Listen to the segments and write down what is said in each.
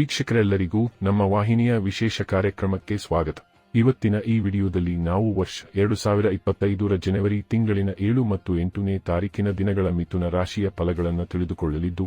ವೀಕ್ಷಕರೆಲ್ಲರಿಗೂ ನಮ್ಮ ವಾಹಿನಿಯ ವಿಶೇಷ ಕಾರ್ಯಕ್ರಮಕ್ಕೆ ಸ್ವಾಗತ. ಇವತ್ತಿನ ಈ ವಿಡಿಯೋದಲ್ಲಿ ನಾವು ವರ್ಷ ಎರಡು ಸಾವಿರ ಇಪ್ಪತ್ತೈದರ ಜನವರಿ ತಿಂಗಳಿನ ಏಳು ಮತ್ತು ಎಂಟನೇ ತಾರೀಕಿನ ದಿನಗಳ ಮಿಥುನ ರಾಶಿಯ ಫಲಗಳನ್ನು ತಿಳಿದುಕೊಳ್ಳಲಿದ್ದು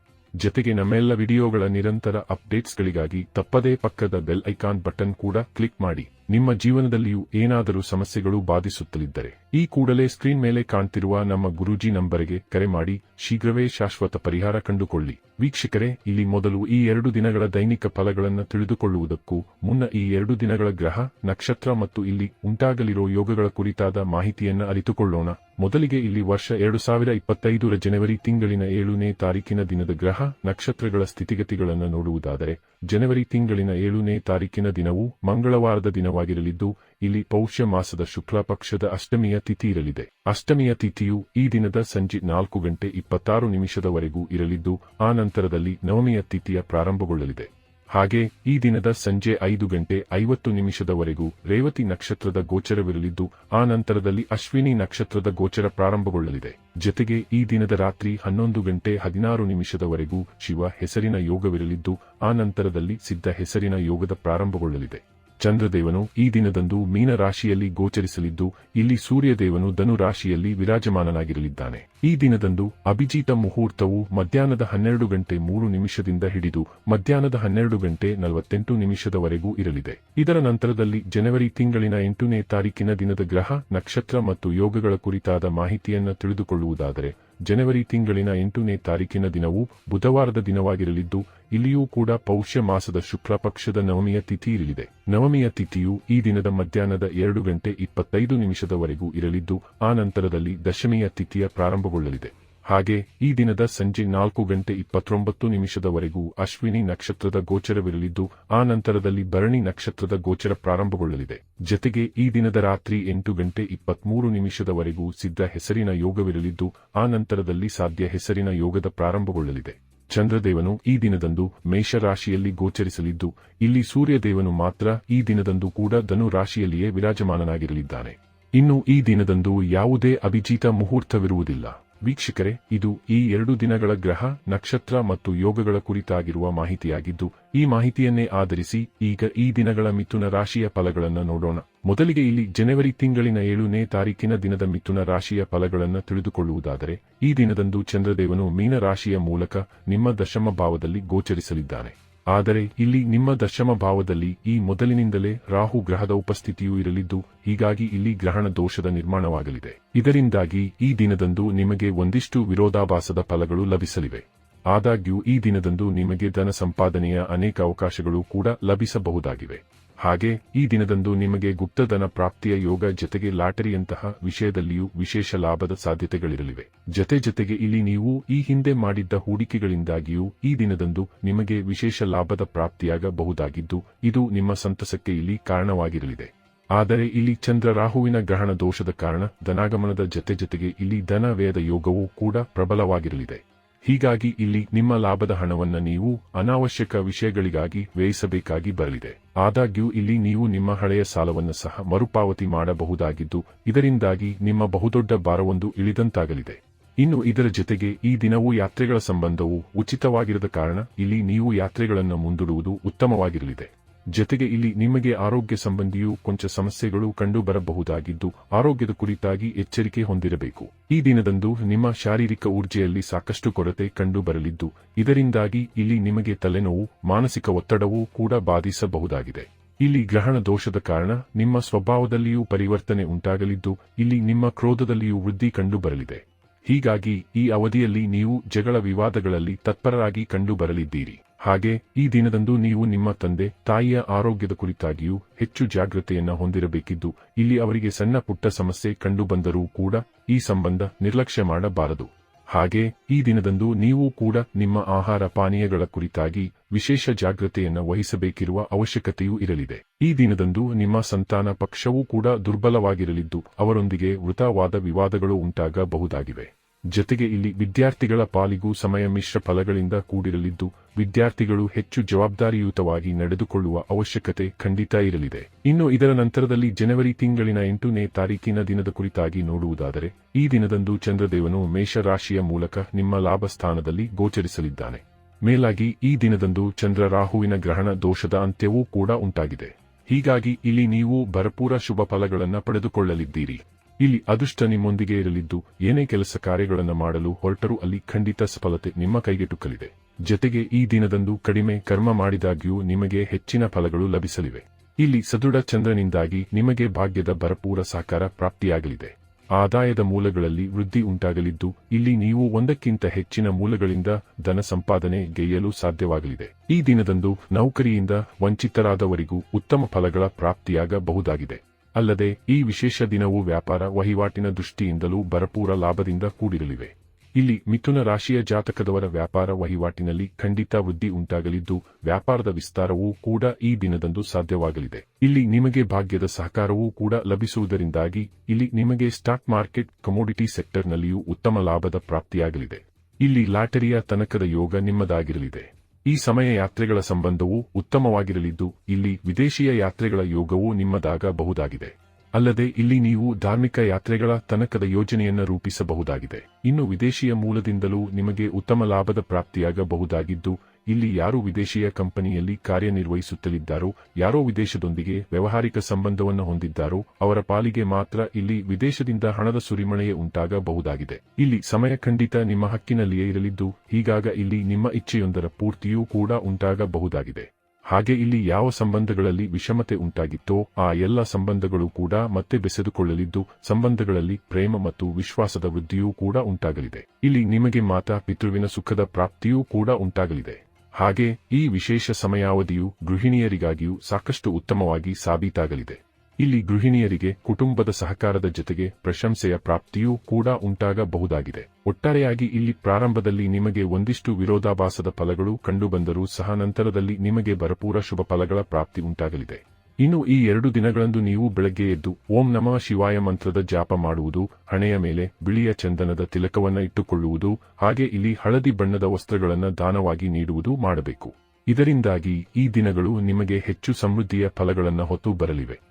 ಜತೆಗೆ ನಮ್ಮೆಲ್ಲ ವಿಡಿಯೋಗಳ ನಿರಂತರ ಅಪ್ಡೇಟ್ಸ್ಗಳಿಗಾಗಿ ತಪ್ಪದೇ ಪಕ್ಕದ ಬೆಲ್ ಐಕಾನ್ ಬಟನ್ ಕೂಡ ಕ್ಲಿಕ್ ಮಾಡಿ. ನಿಮ್ಮ ಜೀವನದಲ್ಲಿಯೂ ಏನಾದರೂ ಸಮಸ್ಯೆಗಳು ಬಾಧಿಸುತ್ತಲಿದ್ದರೆ, ಈ ಕೂಡಲೇ ಸ್ಕ್ರೀನ್ ಮೇಲೆ ಕಾಣ್ತಿರುವ ನಮ್ಮ ಗುರೂಜಿ ನಂಬರಿಗೆ ಕರೆ ಮಾಡಿ, ಶೀಘ್ರವೇ ಶಾಶ್ವತ ಪರಿಹಾರ ಕಂಡುಕೊಳ್ಳಿ. ವೀಕ್ಷಕರೇ, ಇಲ್ಲಿ ಮೊದಲು ಈ ಎರಡು ದಿನಗಳ ದೈನಿಕ ಫಲಗಳನ್ನು ತಿಳಿದುಕೊಳ್ಳುವುದಕ್ಕೂ ಮುನ್ನ ಈ ಎರಡು ದಿನಗಳ ಗ್ರಹ, ನಕ್ಷತ್ರ ಮತ್ತು ಇಲ್ಲಿ ಉಂಟಾಗಲಿರೋ ಯೋಗಗಳ ಕುರಿತಾದ ಮಾಹಿತಿಯನ್ನು ಅರಿತುಕೊಳ್ಳೋಣ. ಮೊದಲಿಗೆ ಇಲ್ಲಿ ವರ್ಷ ಎರಡು ಸಾವಿರ ಇಪ್ಪತ್ತೈದರ ಜನವರಿ ತಿಂಗಳಿನ ಏಳನೇ ತಾರೀಕಿನ ದಿನದ ಗ್ರಹ, ನಕ್ಷತ್ರಗಳ ಸ್ಥಿತಿಗತಿಗಳನ್ನು ನೋಡುವುದಾದರೆ, ಜನವರಿ ತಿಂಗಳಿನ ಏಳನೇ ತಾರೀಕಿನ ದಿನವು ಮಂಗಳವಾರದ ದಿನವಾಗಿರಲಿದ್ದು, ಇಲ್ಲಿ ಪೌಷ್ಯ ಮಾಸದ ಶುಕ್ಲ ಪಕ್ಷದ ಅಷ್ಟಮಿಯ ತಿಥಿ ಇರಲಿದೆ. ಅಷ್ಟಮಿಯ ತಿಥಿಯು ಈ ದಿನದ ಸಂಜೆ ನಾಲ್ಕು ಗಂಟೆ ಇಪ್ಪತ್ತಾರು ನಿಮಿಷದವರೆಗೂ ಇರಲಿದ್ದು, ಆ ನಂತರದಲ್ಲಿ ನವಮಿಯ ತಿಥಿಯ ಪ್ರಾರಂಭಗೊಳ್ಳಲಿದೆ. ಹಾಗೆ ಈ ದಿನದ ಸಂಜೆ ಐದು ಗಂಟೆ ಐವತ್ತು ನಿಮಿಷದವರೆಗೂ ರೇವತಿ ನಕ್ಷತ್ರದ ಗೋಚರವಿರಲಿದ್ದು, ಆ ನಂತರದಲ್ಲಿ ಅಶ್ವಿನಿ ನಕ್ಷತ್ರದ ಗೋಚರ ಪ್ರಾರಂಭಗೊಳ್ಳಲಿದೆ. ಜೊತೆಗೆ ಈ ದಿನದ ರಾತ್ರಿ ಹನ್ನೊಂದು ಗಂಟೆ ಹದಿನಾರು ನಿಮಿಷದವರೆಗೂ ಶಿವ ಹೆಸರಿನ ಯೋಗವಿರಲಿದ್ದು, ಆ ನಂತರದಲ್ಲಿ ಸಿದ್ಧ ಹೆಸರಿನ ಯೋಗದ ಪ್ರಾರಂಭಗೊಳ್ಳಲಿದೆ. ಚಂದ್ರದೇವನು ಈ ದಿನದಂದು ಮೀನ ರಾಶಿಯಲ್ಲಿ ಗೋಚರಿಸಲಿದ್ದು, ಇಲ್ಲಿ ಸೂರ್ಯದೇವನು ಧನು ರಾಶಿಯಲ್ಲಿ ವಿರಾಜಮಾನನಾಗಿರಲಿದ್ದಾನೆ. ಈ ದಿನದಂದು ಅಭಿಜಿತ ಮುಹೂರ್ತವು ಮಧ್ಯಾಹ್ನದ ಹನ್ನೆರಡು ಗಂಟೆ ಮೂರು ನಿಮಿಷದಿಂದ ಹಿಡಿದು, ಮಧ್ಯಾಹ್ನದ ಹನ್ನೆರಡು ಗಂಟೆ ನಲವತ್ತೆಂಟು ನಿಮಿಷದವರೆಗೂ ಇರಲಿದೆ. ಇದರ ನಂತರದಲ್ಲಿ ಜನವರಿ ತಿಂಗಳಿನ ಎಂಟನೇ ತಾರೀಕಿನ ದಿನದ ಗ್ರಹ, ನಕ್ಷತ್ರ ಮತ್ತು ಯೋಗಗಳ ಕುರಿತಾದ ಮಾಹಿತಿಯನ್ನು ತಿಳಿದುಕೊಳ್ಳುವುದಾದರೆ ಜನವರಿ ತಿಂಗಳಿನ ಎಂಟನೇ ತಾರೀಕಿನ ದಿನವು ಬುಧವಾರದ ದಿನವಾಗಿರಲಿದ್ದು, ಇಲ್ಲಿಯೂ ಕೂಡ ಪೌಷ್ಯ ಮಾಸದ ಶುಕ್ಲ ಪಕ್ಷದ ನವಮಿಯ ತಿಥಿ ಇರಲಿದೆ. ನವಮಿಯ ತಿಥಿಯು ಈ ದಿನದ ಮಧ್ಯಾಹ್ನದ ಎರಡು ಗಂಟೆ ಇಪ್ಪತ್ತೈದು ನಿಮಿಷದವರೆಗೂ ಇರಲಿದ್ದು, ಆ ನಂತರದಲ್ಲಿ ದಶಮಿಯ ತಿಥಿಯ ಪ್ರಾರಂಭಗೊಳ್ಳಲಿದೆ. ಹಾಗೆ ಈ ದಿನದ ಸಂಜೆ ನಾಲ್ಕು ಗಂಟೆ ಇಪ್ಪತ್ತೊಂಬತ್ತು ನಿಮಿಷದವರೆಗೂ ಅಶ್ವಿನಿ ನಕ್ಷತ್ರದ ಗೋಚರವಿರಲಿದ್ದು, ಆ ನಂತರದಲ್ಲಿ ಭರಣಿ ನಕ್ಷತ್ರದ ಗೋಚರ ಪ್ರಾರಂಭಗೊಳ್ಳಲಿದೆ. ಜತೆಗೆ ಈ ದಿನದ ರಾತ್ರಿ ಎಂಟು ಗಂಟೆ ಇಪ್ಪತ್ಮೂರು ನಿಮಿಷದವರೆಗೂ ಸಿದ್ಧ ಹೆಸರಿನ ಯೋಗವಿರಲಿದ್ದು, ಆ ನಂತರದಲ್ಲಿ ಸಾಧ್ಯ ಹೆಸರಿನ ಯೋಗದ ಪ್ರಾರಂಭಗೊಳ್ಳಲಿದೆ. ಚಂದ್ರದೇವನು ಈ ದಿನದಂದು ಮೇಷರಾಶಿಯಲ್ಲಿ ಗೋಚರಿಸಲಿದ್ದು, ಇಲ್ಲಿ ಸೂರ್ಯದೇವನು ಮಾತ್ರ ಈ ದಿನದಂದು ಕೂಡ ಧನು ರಾಶಿಯಲ್ಲಿಯೇ ವಿರಾಜಮಾನನಾಗಿರಲಿದ್ದಾನೆ. ಇನ್ನು ಈ ದಿನದಂದು ಯಾವುದೇ ಅಭಿಜಿತ ಮುಹೂರ್ತವಿರುವುದಿಲ್ಲ. ವೀಕ್ಷಕರೇ, ಇದು ಈ ಎರಡು ದಿನಗಳ ಗ್ರಹ, ನಕ್ಷತ್ರ ಮತ್ತು ಯೋಗಗಳ ಕುರಿತಾಗಿರುವ ಮಾಹಿತಿಯಾಗಿದ್ದು, ಈ ಮಾಹಿತಿಯನ್ನೇ ಆಧರಿಸಿ ಈಗ ಈ ದಿನಗಳ ಮಿಥುನ ರಾಶಿಯ ಫಲಗಳನ್ನು ನೋಡೋಣ. ಮೊದಲಿಗೆ ಇಲ್ಲಿ ಜನವರಿ ತಿಂಗಳಿನ ಏಳನೇ ತಾರೀಕಿನ ದಿನದ ಮಿಥುನ ರಾಶಿಯ ಫಲಗಳನ್ನು ತಿಳಿದುಕೊಳ್ಳುವುದಾದರೆ, ಈ ದಿನದಂದು ಚಂದ್ರದೇವನು ಮೀನ ರಾಶಿಯ ಮೂಲಕ ನಿಮ್ಮ ದಶಮ ಭಾವದಲ್ಲಿ ಗೋಚರಿಸಲಿದ್ದಾನೆ. ಆದರೆ ಇಲ್ಲಿ ನಿಮ್ಮ ದಶಮ ಭಾವದಲ್ಲಿ ಈ ಮೊದಲಿನಿಂದಲೇ ರಾಹು ಗ್ರಹದ ಉಪಸ್ಥಿತಿಯೂ ಇರಲಿದ್ದು, ಹೀಗಾಗಿ ಇಲ್ಲಿ ಗ್ರಹಣ ದೋಷದ ನಿರ್ಮಾಣವಾಗಲಿದೆ. ಇದರಿಂದಾಗಿ ಈ ದಿನದಂದು ನಿಮಗೆ ಒಂದಿಷ್ಟು ವಿರೋಧಾಭಾಸದ ಫಲಗಳು ಲಭಿಸಲಿವೆ. ಆದಾಗ್ಯೂ ಈ ದಿನದಂದು ನಿಮಗೆ ಧನ ಸಂಪಾದನೆಯ ಅನೇಕ ಅವಕಾಶಗಳು ಕೂಡ ಲಭಿಸಬಹುದಾಗಿವೆ. ಹಾಗೆ ಈ ದಿನದಂದು ನಿಮಗೆ ಗುಪ್ತಧನ ಪ್ರಾಪ್ತಿಯ ಯೋಗ ಜೊತೆಗೆ ಲಾಟರಿಯಂತಹ ವಿಷಯದಲ್ಲಿಯೂ ವಿಶೇಷ ಲಾಭದ ಸಾಧ್ಯತೆಗಳಿರಲಿವೆ. ಜತೆ ಜತೆಗೆ ಇಲ್ಲಿ ನೀವು ಈ ಹಿಂದೆ ಮಾಡಿದ್ದ ಹೂಡಿಕೆಗಳಿಂದಾಗಿಯೂ ಈ ದಿನದಂದು ನಿಮಗೆ ವಿಶೇಷ ಲಾಭದ ಪ್ರಾಪ್ತಿಯಾಗಬಹುದಾಗಿದ್ದು, ಇದು ನಿಮ್ಮ ಸಂತಸಕ್ಕೆ ಇಲ್ಲಿ ಕಾರಣವಾಗಿರಲಿದೆ. ಆದರೆ ಇಲ್ಲಿ ಚಂದ್ರ ರಾಹುವಿನ ಗ್ರಹಣ ದೋಷದ ಕಾರಣ ಧನಾಗಮನದ ಜತೆ ಜತೆಗೆ ಇಲ್ಲಿ ಧನ ವ್ಯಯದ ಯೋಗವೂ ಕೂಡ ಪ್ರಬಲವಾಗಿರಲಿದೆ. ಹೀಗಾಗಿ ಇಲ್ಲಿ ನಿಮ್ಮ ಲಾಭದ ಹಣವನ್ನು ನೀವು ಅನಾವಶ್ಯಕ ವಿಷಯಗಳಿಗಾಗಿ ವ್ಯಯಿಸಬೇಕಾಗಿ ಬರಲಿದೆ. ಆದಾಗ್ಯೂ ಇಲ್ಲಿ ನೀವು ನಿಮ್ಮ ಹಳೆಯ ಸಾಲವನ್ನು ಸಹ ಮರುಪಾವತಿ ಮಾಡಬಹುದಾಗಿದ್ದು, ಇದರಿಂದಾಗಿ ನಿಮ್ಮ ಬಹುದೊಡ್ಡ ಭಾರವೊಂದು ಇಳಿದಂತಾಗಲಿದೆ. ಇನ್ನು ಇದರ ಜೊತೆಗೆ ಈ ದಿನವೂ ಯಾತ್ರೆಗಳ ಸಂಬಂಧವು ಉಚಿತವಾಗಿರದ ಕಾರಣ ಇಲ್ಲಿ ನೀವು ಯಾತ್ರೆಗಳನ್ನು ಮುಂದೂಡುವುದು ಉತ್ತಮವಾಗಿರಲಿದೆ. ಜತೆಗೆ ಇಲ್ಲಿ ನಿಮಗೆ ಆರೋಗ್ಯ ಸಂಬಂಧಿಯೂ ಕೊಂಚ ಸಮಸ್ಯೆಗಳು ಕಂಡು ಬರಬಹುದಾಗಿದ್ದು ಆರೋಗ್ಯದ ಕುರಿತಾಗಿ ಎಚ್ಚರಿಕೆ ಹೊಂದಿರಬೇಕು. ಈ ದಿನದಂದು ನಿಮ್ಮ ಶಾರೀರಿಕ ಊರ್ಜೆಯಲ್ಲಿ ಸಾಕಷ್ಟು ಕೊರತೆ ಕಂಡು ಬರಲಿದ್ದು ಇದರಿಂದಾಗಿ ಇಲ್ಲಿ ನಿಮಗೆ ತಲೆನೋವು, ಮಾನಸಿಕ ಒತ್ತಡವೂ ಕೂಡ ಬಾಧಿಸಬಹುದಾಗಿದೆ. ಇಲ್ಲಿ ಗ್ರಹಣ ದೋಷದ ಕಾರಣ ನಿಮ್ಮ ಸ್ವಭಾವದಲ್ಲಿಯೂ ಪರಿವರ್ತನೆ ಉಂಟಾಗಲಿದ್ದು, ಇಲ್ಲಿ ನಿಮ್ಮ ಕ್ರೋಧದಲ್ಲಿಯೂ ವೃದ್ಧಿ ಕಂಡು ಬರಲಿದೆ ಹೀಗಾಗಿ ಈ ಅವಧಿಯಲ್ಲಿ ನೀವು ಜಗಳ ವಿವಾದಗಳಲ್ಲಿ ತತ್ಪರರಾಗಿ ಕಂಡು ಬರಲಿದ್ದೀರಿ ಹಾಗೆ, ಈ ದಿನದಂದು ನೀವು ನಿಮ್ಮ ತಂದೆ, ತಾಯಿಯ ಆರೋಗ್ಯದ ಕುರಿತಾಗಿಯೂ ಹೆಚ್ಚು ಜಾಗ್ರತೆಯನ್ನು ಹೊಂದಿರಬೇಕಿದ್ದು, ಇಲ್ಲಿ ಅವರಿಗೆ ಸಣ್ಣ ಪುಟ್ಟ ಸಮಸ್ಯೆ ಕಂಡುಬಂದರೂ ಕೂಡ ಈ ಸಂಬಂಧ ನಿರ್ಲಕ್ಷ್ಯ ಮಾಡಬಾರದು. ಹಾಗೆ, ಈ ದಿನದಂದು ನೀವು ಕೂಡ ನಿಮ್ಮ ಆಹಾರ ಪಾನೀಯಗಳ ಕುರಿತಾಗಿ ವಿಶೇಷ ಜಾಗ್ರತೆಯನ್ನು ವಹಿಸಬೇಕಿರುವ ಅವಶ್ಯಕತೆಯೂ ಇರಲಿದೆ. ಈ ದಿನದಂದು ನಿಮ್ಮ ಸಂತಾನ ಪಕ್ಷವೂ ಕೂಡ ದುರ್ಬಲವಾಗಿರಲಿದ್ದು, ಅವರೊಂದಿಗೆ ವೃತವಾದ ವಿವಾದಗಳು ಉಂಟಾಗಬಹುದಾಗಿವೆ. ಜೊತೆಗೆ ಇಲ್ಲಿ ವಿದ್ಯಾರ್ಥಿಗಳ ಪಾಲಿಗೂ ಸಮಯ ಮಿಶ್ರ ಫಲಗಳಿಂದ ಕೂಡಿರಲಿದ್ದು ವಿದ್ಯಾರ್ಥಿಗಳು ಹೆಚ್ಚು ಜವಾಬ್ದಾರಿಯುತವಾಗಿ ನಡೆದುಕೊಳ್ಳುವ ಅವಶ್ಯಕತೆ ಖಂಡಿತ ಇರಲಿದೆ. ಇನ್ನು ಇದರ ನಂತರದಲ್ಲಿ ಜನವರಿ ತಿಂಗಳಿನ ಎಂಟನೇ ತಾರೀಕಿನ ದಿನದ ಕುರಿತಾಗಿ ನೋಡುವುದಾದರೆ, ಈ ದಿನದಂದು ಚಂದ್ರದೇವನು ಮೇಷರಾಶಿಯ ಮೂಲಕ ನಿಮ್ಮ ಲಾಭ ಸ್ಥಾನದಲ್ಲಿ ಗೋಚರಿಸಲಿದ್ದಾನೆ. ಮೇಲಾಗಿ ಈ ದಿನದಂದು ಚಂದ್ರ ರಾಹುವಿನ ಗ್ರಹಣ ದೋಷದ ಅಂತ್ಯವೂ ಕೂಡ ಉಂಟಾಗಿದೆ. ಹೀಗಾಗಿ ಇಲ್ಲಿ ನೀವು ಭರಪೂರ ಶುಭ ಫಲಗಳನ್ನು ಪಡೆದುಕೊಳ್ಳಲಿದ್ದೀರಿ. ಇಲ್ಲಿ ಅದೃಷ್ಟ ನಿಮ್ಮೊಂದಿಗೆ ಇರಲಿದ್ದು, ಏನೇ ಕೆಲಸ ಕಾರ್ಯಗಳನ್ನು ಮಾಡಲು ಹೊರಟರೂ ಅಲ್ಲಿ ಖಂಡಿತ ಸಫಲತೆ ನಿಮ್ಮ ಕೈಗೆಟುಕಲಿದೆ. ಜೊತೆಗೆ ಈ ದಿನದಂದು ಕಡಿಮೆ ಕರ್ಮ ಮಾಡಿದಾಗ್ಯೂ ನಿಮಗೆ ಹೆಚ್ಚಿನ ಫಲಗಳು ಲಭಿಸಲಿವೆ. ಇಲ್ಲಿ ಸದೃಢ ಚಂದ್ರನಿಂದಾಗಿ ನಿಮಗೆ ಭಾಗ್ಯದ ಭರಪೂರ ಸಾಕಾರ ಪ್ರಾಪ್ತಿಯಾಗಲಿದೆ. ಆದಾಯದ ಮೂಲಗಳಲ್ಲಿ ವೃದ್ಧಿ ಉಂಟಾಗಲಿದ್ದು, ಇಲ್ಲಿ ನೀವು ಒಂದಕ್ಕಿಂತ ಹೆಚ್ಚಿನ ಮೂಲಗಳಿಂದ ಧನ ಸಂಪಾದನೆ ಗೆಯ್ಯಲು ಸಾಧ್ಯವಾಗಲಿದೆ. ಈ ದಿನದಂದು ನೌಕರಿಯಿಂದ ವಂಚಿತರಾದವರಿಗೂ ಉತ್ತಮ ಫಲಗಳ ಪ್ರಾಪ್ತಿಯಾಗಬಹುದಾಗಿದೆ. ಅಲ್ಲದೆ, ಈ ವಿಶೇಷ ದಿನವು ವ್ಯಾಪಾರ ವಹಿವಾಟಿನ ದೃಷ್ಟಿಯಿಂದಲೂ ಭರಪೂರ ಲಾಭದಿಂದ ಕೂಡಿರಲಿವೆ. ಇಲ್ಲಿ ಮಿಥುನ ರಾಶಿಯ ಜಾತಕದವರ ವ್ಯಾಪಾರ ವಹಿವಾಟಿನಲ್ಲಿ ಖಂಡಿತ ವೃದ್ಧಿ ಉಂಟಾಗಲಿದ್ದು, ವ್ಯಾಪಾರದ ವಿಸ್ತಾರವೂ ಕೂಡ ಈ ದಿನದಂದು ಸಾಧ್ಯವಾಗಲಿದೆ. ಇಲ್ಲಿ ನಿಮಗೆ ಭಾಗ್ಯದ ಸಹಕಾರವೂ ಕೂಡ ಲಭಿಸುವುದರಿಂದಾಗಿ ಇಲ್ಲಿ ನಿಮಗೆ ಸ್ಟಾಕ್ ಮಾರ್ಕೆಟ್ ಕಮೋಡಿಟಿ ಸೆಕ್ಟರ್ನಲ್ಲಿಯೂ ಉತ್ತಮ ಲಾಭದ ಪ್ರಾಪ್ತಿಯಾಗಲಿದೆ. ಇಲ್ಲಿ ಲಾಟರಿಯ ತನಕದ ಯೋಗ ನಿಮ್ಮದಾಗಿರಲಿದೆ. ಈ ಸಮಯ ಯಾತ್ರೆಗಳ ಸಂಬಂಧವೂ ಉತ್ತಮವಾಗಿರಲಿದ್ದು, ಇಲ್ಲಿ ವಿದೇಶಿಯ ಯಾತ್ರೆಗಳ ಯೋಗವೂ ನಿಮ್ಮದಾಗಬಹುದಾಗಿದೆ. ಅಲ್ಲದೆ ಇಲ್ಲಿ ನೀವು ಧಾರ್ಮಿಕ ಯಾತ್ರೆಗಳ ತನಕದ ಯೋಜನೆಯನ್ನು ರೂಪಿಸಬಹುದಾಗಿದೆ. ಇನ್ನು ವಿದೇಶಿಯ ಮೂಲದಿಂದಲೂ ನಿಮಗೆ ಉತ್ತಮ ಲಾಭದ ಪ್ರಾಪ್ತಿಯಾಗಬಹುದಾಗಿದ್ದು, ಇಲ್ಲಿ ಯಾರು ವಿದೇಶಿಯ ಕಂಪನಿಯಲ್ಲಿ ಕಾರ್ಯನಿರ್ವಹಿಸುತ್ತಲಿದ್ದಾರೋ, ಯಾರೋ ವಿದೇಶದೊಂದಿಗೆ ವ್ಯವಹಾರಿಕ ಸಂಬಂಧವನ್ನು ಹೊಂದಿದ್ದಾರೋ, ಅವರ ಪಾಲಿಗೆ ಮಾತ್ರ ಇಲ್ಲಿ ವಿದೇಶದಿಂದ ಹಣದ ಸುರಿಮಳೆಯೇ ಉಂಟಾಗಬಹುದಾಗಿದೆ. ಇಲ್ಲಿ ಸಮಯ ಖಂಡಿತ ನಿಮ್ಮ ಹಕ್ಕಿನಲ್ಲಿಯೇ ಇರಲಿದ್ದು, ಹೀಗಾಗ ಇಲ್ಲಿ ನಿಮ್ಮ ಇಚ್ಛೆಯೊಂದರ ಪೂರ್ತಿಯೂ ಕೂಡ ಉಂಟಾಗಬಹುದಾಗಿದೆ. ಹಾಗೆ ಇಲ್ಲಿ ಯಾವ ಸಂಬಂಧಗಳಲ್ಲಿ ವಿಷಮತೆ ಉಂಟಾಗಿತ್ತೋ ಆ ಎಲ್ಲ ಸಂಬಂಧಗಳು ಕೂಡ ಮತ್ತೆ ಬೆಸೆದುಕೊಳ್ಳಲಿದ್ದು ಸಂಬಂಧಗಳಲ್ಲಿ ಪ್ರೇಮ ಮತ್ತು ವಿಶ್ವಾಸದ ವೃದ್ಧಿಯೂ ಕೂಡ ಉಂಟಾಗಲಿದೆ. ಇಲ್ಲಿ ನಿಮಗೆ ಮಾತಾ ಪಿತೃವಿನ ಸುಖದ ಪ್ರಾಪ್ತಿಯೂ ಕೂಡ ಉಂಟಾಗಲಿದೆ. ಹಾಗೆ ಈ ವಿಶೇಷ ಸಮಯಾವಧಿಯು ಗೃಹಿಣಿಯರಿಗಾಗಿಯೂ ಸಾಕಷ್ಟು ಉತ್ತಮವಾಗಿ ಸಾಬೀತಾಗಲಿದೆ. ಇಲ್ಲಿ ಗೃಹಿಣಿಯರಿಗೆ, ಕುಟುಂಬದ ಸಹಕಾರದ ಜೊತೆಗೆ ಪ್ರಶಂಸೆಯ ಪ್ರಾಪ್ತಿಯೂ ಕೂಡ ಉಂಟಾಗಬಹುದಾಗಿದೆ. ಒಟ್ಟಾರೆಯಾಗಿ ಇಲ್ಲಿ ಪ್ರಾರಂಭದಲ್ಲಿ ನಿಮಗೆ ಒಂದಿಷ್ಟು ವಿರೋಧಾಭಾಸದ ಫಲಗಳು ಕಂಡುಬಂದರೂ ಸಹ ನಂತರದಲ್ಲಿ ನಿಮಗೆ ಭರಪೂರ ಶುಭ ಫಲಗಳ ಪ್ರಾಪ್ತಿ ಉಂಟಾಗಲಿದೆ. ಇನ್ನು ಈ ಎರಡು ದಿನಗಳಂದು ನೀವು ಬೆಳಗ್ಗೆ ಎದ್ದು ಓಂ ನಮಃ ಶಿವಾಯ ಮಂತ್ರದ ಜಾಪ ಮಾಡುವುದು, ಹಣೆಯ ಮೇಲೆ ಬಿಳಿಯ ಚಂದನದ ತಿಲಕವನ್ನ ಇಟ್ಟುಕೊಳ್ಳುವುದು, ಹಾಗೆ ಇಲ್ಲಿ ಹಳದಿ ಬಣ್ಣದ ವಸ್ತ್ರಗಳನ್ನು ದಾನವಾಗಿ ನೀಡುವುದು ಮಾಡಬೇಕು. ಇದರಿಂದಾಗಿ ಈ ದಿನಗಳು ನಿಮಗೆ ಹೆಚ್ಚು ಸಮೃದ್ಧಿಯ ಫಲಗಳನ್ನು ಹೊತ್ತು ಬರಲಿವೆ.